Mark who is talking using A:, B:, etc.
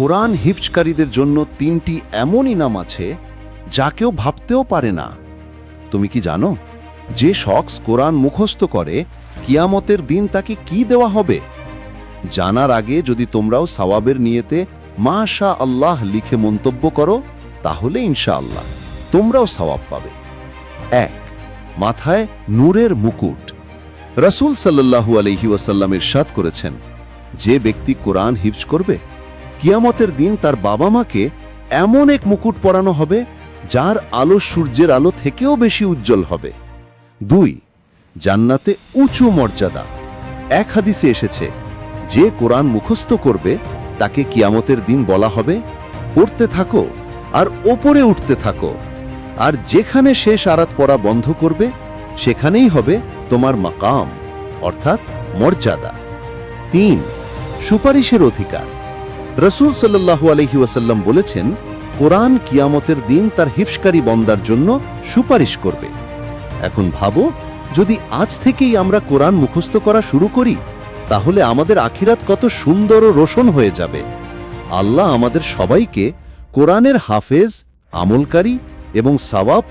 A: কোরআন হিফজকারীদের জন্য তিনটি এমন ইনাম আছে যা কেউ ভাবতেও পারে না। তুমি কি জানো, যে শখস কোরআন মুখস্থ করে, কিয়ামতের দিন তাকে কি দেওয়া হবে? জানার আগে যদি তোমরাও সওয়াবের নিয়েতে মাশা আল্লাহ লিখে মন্তব্য করো, তাহলে ইনশাআল্লাহ তোমরাও সওয়াব পাবে। এক, মাথায় নূরের মুকুট। রসুল সাল্লাল্লাহু আলহি ওয়াসাল্লাম ইরশাদ করেছেন, যে ব্যক্তি কোরআন হিফজ করবে কিয়ামতের দিন তার বাবা মাকে এমন এক মুকুট পরানো হবে, যার আলো সূর্যের আলো থেকেও বেশি উজ্জ্বল হবে। দুই, জান্নাতে উঁচু মর্যাদা। এক হাদিসে এসেছে, যে কোরআন মুখস্থ করবে, তাকে কিয়ামতের দিন বলা হবে, পড়তে থাকো আর ওপরে উঠতে থাকো। আর যেখানে শেষ আরাত পড়া বন্ধ করবে, সেখানেই হবে তোমার মাকাম, অর্থাৎ মর্যাদা। তিন, সুপারিশের অধিকার। রসুল সাল্লাহু আলহি ওয়াসাল্লাম বলেছেন, কোরআন কিয়ামতের দিন তার হিফসকারী বন্দার জন্য সুপারিশ করবে। এখন ভাবো, যদি আজ থেকেই আমরা কোরআন মুখস্থ করা শুরু করি, তাহলে আমাদের আখিরাত কত সুন্দর ও রোশন হয়ে যাবে। আল্লাহ আমাদের সবাইকে কোরআনের হাফেজ, আমলকারী এবং সওয়াব